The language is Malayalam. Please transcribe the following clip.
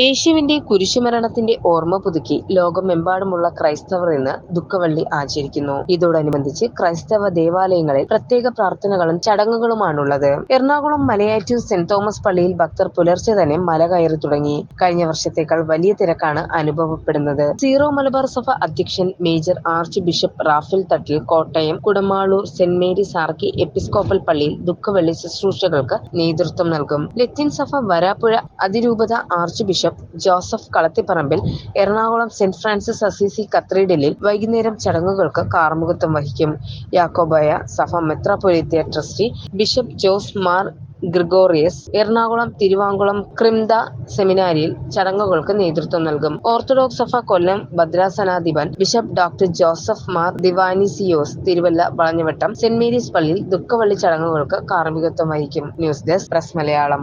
യേശുവിന്റെ കുരിശുമരണത്തിന്റെ ഓർമ്മ പുതുക്കി ലോകമെമ്പാടുമുള്ള ക്രൈസ്തവർ ഇന്ന് ദുഃഖവള്ളി ആചരിക്കുന്നു. ഇതോടനുബന്ധിച്ച് ക്രൈസ്തവ ദേവാലയങ്ങളിൽ പ്രത്യേക പ്രാർത്ഥനകളും ചടങ്ങുകളുമാണുള്ളത്. എറണാകുളം മലയാറ്റൂർ സെന്റ് തോമസ് പള്ളിയിൽ ഭക്തർ പുലർച്ചെ തന്നെ മല കയറി തുടങ്ങി. കഴിഞ്ഞ വർഷത്തേക്കാൾ വലിയ തിരക്കാണ് അനുഭവപ്പെടുന്നത്. സീറോ മലബാർ സഭ അധ്യക്ഷൻ major archbishop Raphael Thattil Kottayam Kudamaloor saint Mary സാർക്കി episcopal പള്ളിയിൽ ദുഃഖവള്ളി ശുശ്രൂഷകൾക്ക് നേതൃത്വം നൽകും. ലത്തീൻ സഭ വരാപ്പുഴ അതിരൂപത archbishop Joseph Kalathiparambil Ernakulam saint Francis Assisi കത്തീഡ്രലിൽ വൈകുന്നേരം ചടങ്ങുകൾക്ക് കാർമുഖത്വം വഹിക്കും. യാക്കോബായ സഭ മെത്രാപൊലീത്തിയ trustee bishop Jose Mar Gregorios Ernakulam Thiruvankulam ക്രിംദ സെമിനാരിയിൽ ചടങ്ങുകൾക്ക് നേതൃത്വം നൽകും. ഓർത്തഡോക്സ് സഭ Kollam ഭദ്രാസനാധിപൻ bishop doctor Joseph Mar Dionysius Thiruvalla Valanjavattam saint Mary's പള്ളിയിൽ ദുഃഖവള്ളി ചടങ്ങുകൾക്ക് കാർമികത്വം വഹിക്കും. News desk press Malayalam.